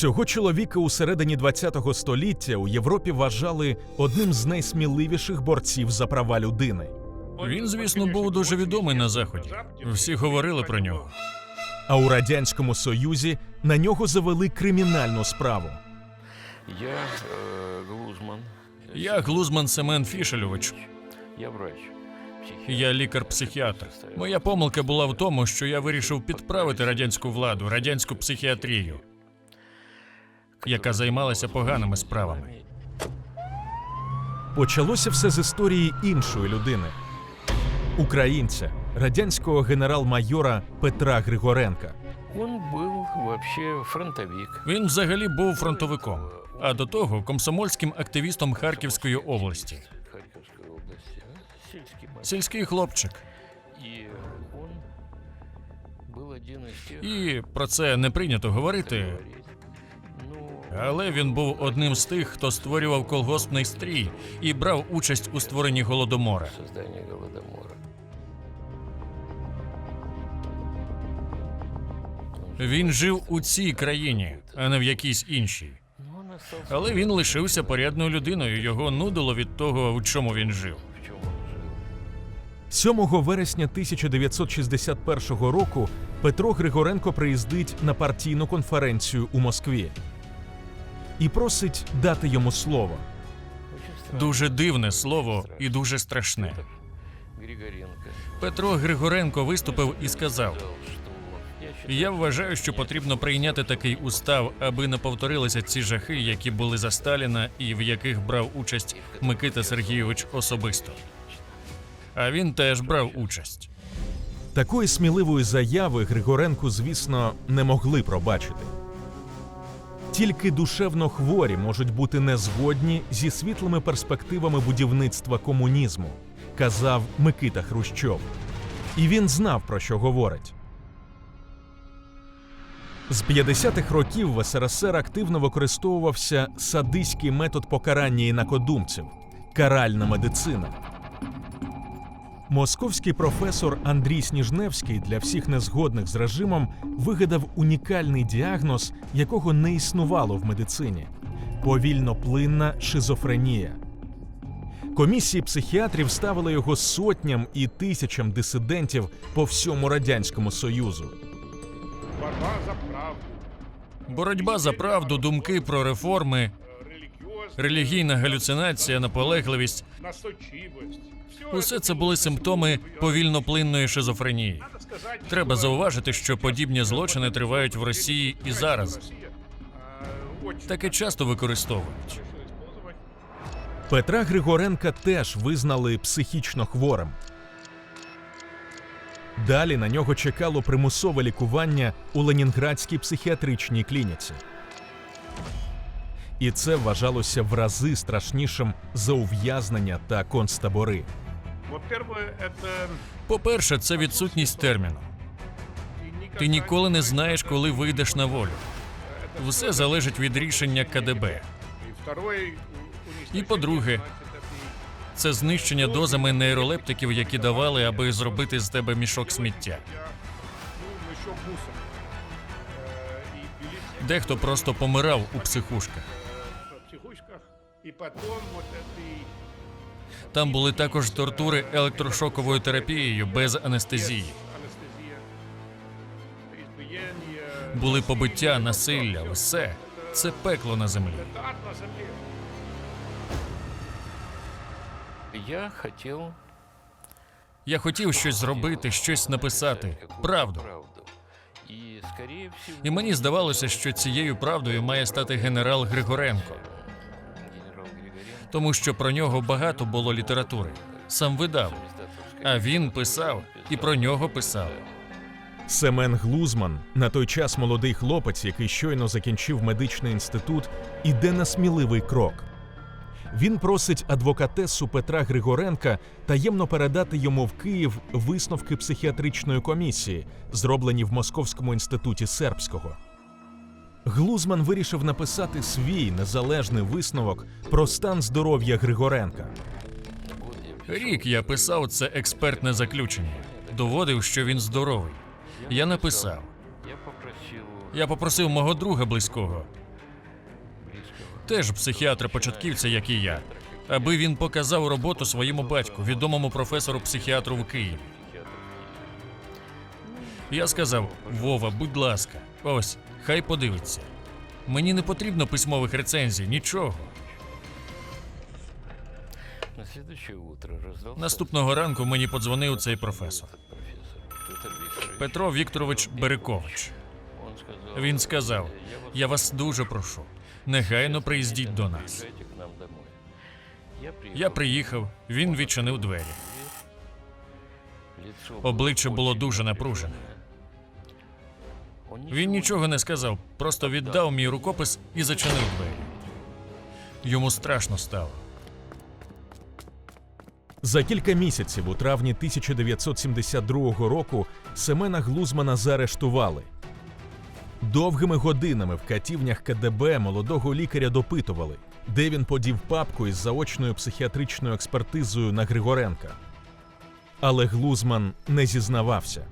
Цього чоловіка у середині ХХ століття у Європі вважали одним з найсміливіших борців за права людини. Він, звісно, був дуже відомий на заході. Всі говорили про нього. А у радянському союзі на нього завели кримінальну справу. Я э, Глузман. Я Глузман Семен Фішельович. Я врач. Я лікар-психіатр. Моя помилка була в тому, що я вирішив підправити радянську владу, радянську психіатрію, яка займалася поганими справами. Почалося все з історії іншої людини українця, радянського генерал-майора Петра Григоренка. Он был вообще фронтовик. Він взагалі був фронтовиком, а до того комсомольським активістом Харківської області. Харьковской области. а, Сельский мальчик. Сільський хлопчик. І про це не прийнято говорити, говорить, але він був одним з тих, хто створював колгоспний стрій і брав участь у створенні голодомора. Він жив у цій країні, а не в якійсь іншій. Але він лишився порядною людиною. Його нудило від того, у чому він жив. в чем он жил. 7 вересня 1961 року Петро Григоренко приїздить на партійну конференцію у Москві і просить дати йому слово. Дуже дивне слово і дуже страшне. Петро Григоренко виступив і сказав: Я вважаю, що потрібно прийняти такий устав, аби не повторилися ці жахи, які були за Сталіна і в яких брав участь Микита Сергійович особисто. А він теж брав участь. Такої сміливої заяви Григоренку, звісно, не могли пробачити. Тільки душевно хворі можуть бути незгодні зі світлими перспективами будівництва комунізму, казав Микита Хрущов. І він знав, про що говорить. З 50-х років в СРСР активно використовувався садистський метод покарання інакодумців каральна медицина. Московський професор Андрій Сніжневський для всіх незгодних з режимом вигадав унікальний діагноз, якого не існувало в медицині повільноплинна шизофренія. Комісії психіатрів ставили його сотням і тисячам дисидентів по всьому радянському союзу. Боротьба за правду, думки про реформи, релігійна галюцинація, наполегливість. Усе це були симптоми повільноплинної шизофренії. Треба зауважити, що подібні злочини тривають в Росії і зараз. Таке часто використовують. Петра Григоренка теж визнали психічно хворим. Далі на нього чекало примусове лікування у Ленінградській психіатричній клініці І це вважалося в рази страшнішим за ув'язнення та концтабори. Во-первых, это По-перше, це відсутність терміну. Ти ніколи не знаєш, коли вийдеш на волю. Все залежить від рішення КДБ. І второй, І по-друге, Це знищення дозами нейролептиків, які давали, аби зробити з тебе мішок сміття. ну, еще мусор. Э, И били Дехто просто помирав у психушках. И потом вот этой Там були також тортури електрошоковою терапією без анестезії. Були побиття, насилля, все. Це пекло на землі. Я хотел Я хотів щось зробити, щось написати. Правду. І мені здавалося, що цією правдою має стати генерал Григоренко тому що про нього багато було літератури. Сам видав. А він писав і про нього писали. Семен Глузман, на той час молодий хлопець, який щойно закінчив медичний інститут, іде на сміливий крок. Він просить адвокатесу Петра Григоренка таємно передати йому в Київ висновки психіатричної комісії, зроблені в Московському інституті сербського. Глузман вирішив написати свій незалежний висновок про стан здоров'я Григоренка. Рік я писав це експертне заключення, доводив, що він здоровий. Я написав. Я попросив мого друга близького теж психіатра-початківця, як і я, аби він показав роботу своєму батьку, відомому професору психіатру в Києві. Я сказав: Вова, будь ласка, ось, хай подивиться. Мені не потрібно письмових рецензій, нічого. Наступного ранку мені подзвонив цей професор. Петро Вікторович Берекович. Він сказав: Я вас дуже прошу, негайно приїздіть до нас. Я приїхав, він відчинив двері. Обличчя було дуже напружене. Він нічого не сказав, просто віддав мій рукопис і зачинив двері. Йому страшно стало. За кілька місяців, у травні 1972 року, Семена Глузмана заарештували. Довгими годинами в катівнях КДБ молодого лікаря допитували, де він подів папку із заочною психіатричною експертизою на Григоренка. Але Глузман не зізнавався.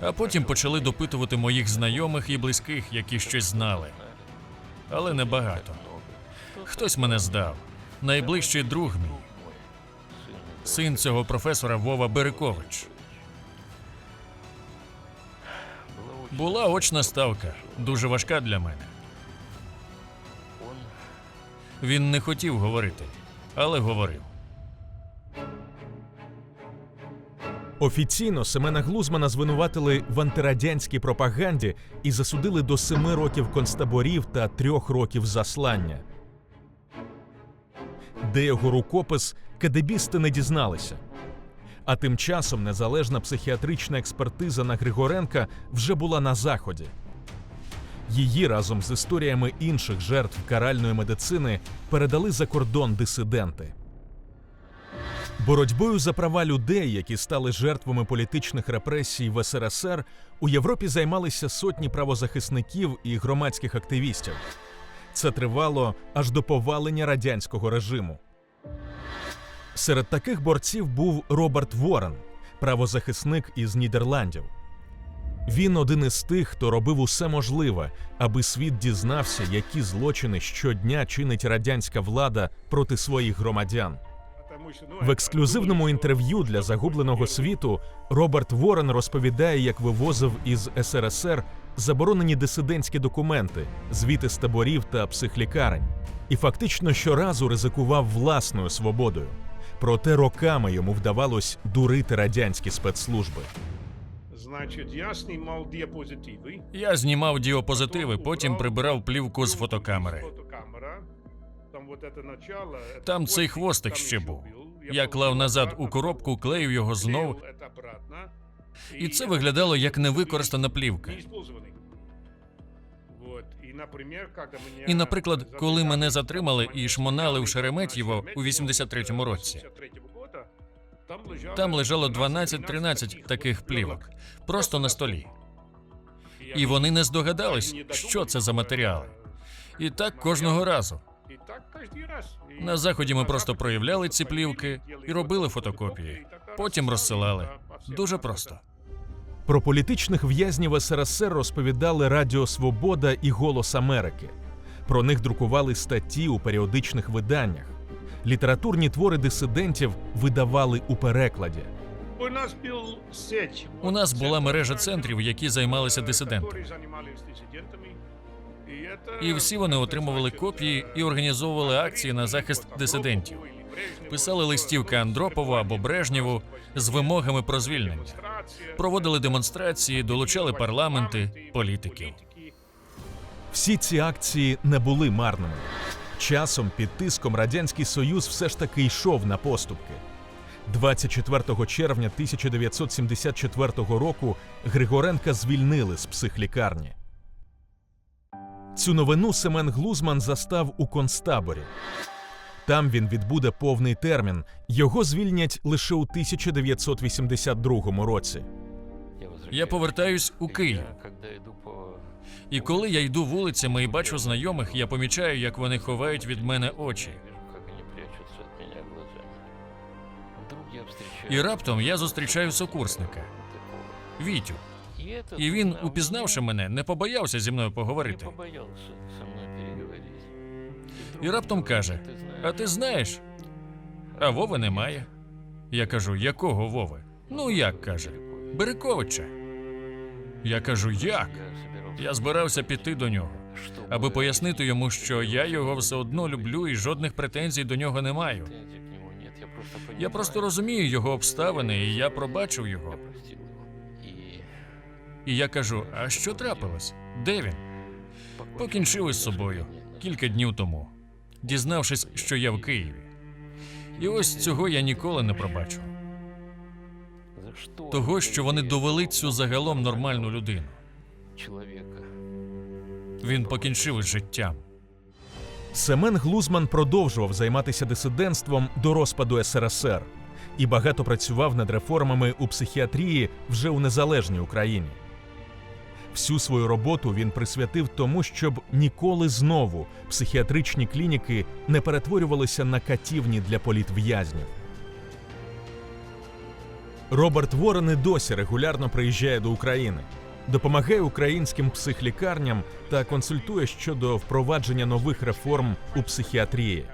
А потім почали допитувати моїх знайомих і близьких, які щось знали. Але небагато. Хтось мене здав. Найближчий друг мій, син цього професора Вова Берекович. Була очна ставка, дуже важка для мене. Він не хотів говорити, але говорив. Офіційно Семена Глузмана звинуватили в антирадянській пропаганді і засудили до семи років концтаборів та трьох років заслання. Де його рукопис кадебісти не дізналися. А тим часом незалежна психіатрична експертиза на Григоренка вже була на заході. Її разом з історіями інших жертв каральної медицини передали за кордон дисиденти. Боротьбою за права людей, які стали жертвами політичних репресій в СРСР, у Європі займалися сотні правозахисників і громадських активістів. Це тривало аж до повалення радянського режиму. Серед таких борців був Роберт Ворен, правозахисник із Нідерландів. Він один із тих, хто робив усе можливе, аби світ дізнався, які злочини щодня чинить радянська влада проти своїх громадян. В ексклюзивному інтерв'ю для загубленого світу Роберт Ворен розповідає, як вивозив із СРСР заборонені дисидентські документи, звіти з таборів та психлікарень, і фактично щоразу ризикував власною свободою. Проте роками йому вдавалось дурити радянські спецслужби. Значит, я снимал диапозитивы. Я знімав діопозитиви, потім прибирав плівку з фотокамери. Фотокамера. Там вот это начало, это Там цей хвостик, хвостик там ще еще був. был. Я клав положил назад обратно, у коробку, клеїв його знов, клеил это обратно. і це это виглядало як не невикористана плівка. использованный. Вот. И, например, когда меня І, наприклад, коли задержали мене в затримали і Германии, шмонали в на Шереметьєво у Шереметьєво, 83-му році. 83-го года, там лежало, Там лежало 12-13 12-13 таких плівок, просто на столі. Я І вони не не здогадались, додумались, що це за що матеріали. це І так кожного разу. І так. І На заході ми просто проявляли ці плівки і робили фотокопії, Потім розсилали. Дуже просто. Про політичних в'язнів СРСР розповідали Радіо Свобода і Голос Америки. Про них друкували статті у періодичних виданнях. Літературні твори дисидентів видавали у перекладі. У нас був сеть. У нас була мережа центрів, які займалися дисидентами. І всі вони отримували копії і організовували акції на захист дисидентів. Писали листівки Андропову або Брежнєву з вимогами про звільнення. Проводили демонстрації, долучали парламенти, політиків. Всі ці акції не були марними. Часом під тиском Радянський Союз все ж таки йшов на поступки. 24 червня 1974 року Григоренка звільнили з психлікарні. Цю новину Семен Глузман застав у концтаборі. Там він відбуде повний термін. Його звільнять лише у 1982 році. Я повертаюсь у Київ. І коли я йду вулицями і бачу знайомих, я помічаю, як вони ховають від мене очі. І раптом я зустрічаю сокурсника. Вітю. І він, упізнавши мене, не побоявся зі мною поговорити. І раптом каже: А ти знаєш? А Вови немає. Я кажу, якого Вови? Ну як каже? Берековича. Я кажу, як? Я збирався піти до нього, аби пояснити йому, що я його все одно люблю і жодних претензій до нього не маю. Я просто розумію його обставини, і я пробачив його. І я кажу: а що трапилось? Де він? Покінчив із собою кілька днів тому, дізнавшись, що я в Києві. І ось цього я ніколи не пробачу. Того, що вони довели цю загалом нормальну людину. Він покінчив із життям. Семен Глузман продовжував займатися дисидентством до розпаду СРСР і багато працював над реформами у психіатрії вже у незалежній Україні. Всю свою роботу він присвятив тому, щоб ніколи знову психіатричні клініки не перетворювалися на катівні для політв'язнів. Роберт Ворен і досі регулярно приїжджає до України, допомагає українським психлікарням та консультує щодо впровадження нових реформ у психіатрії.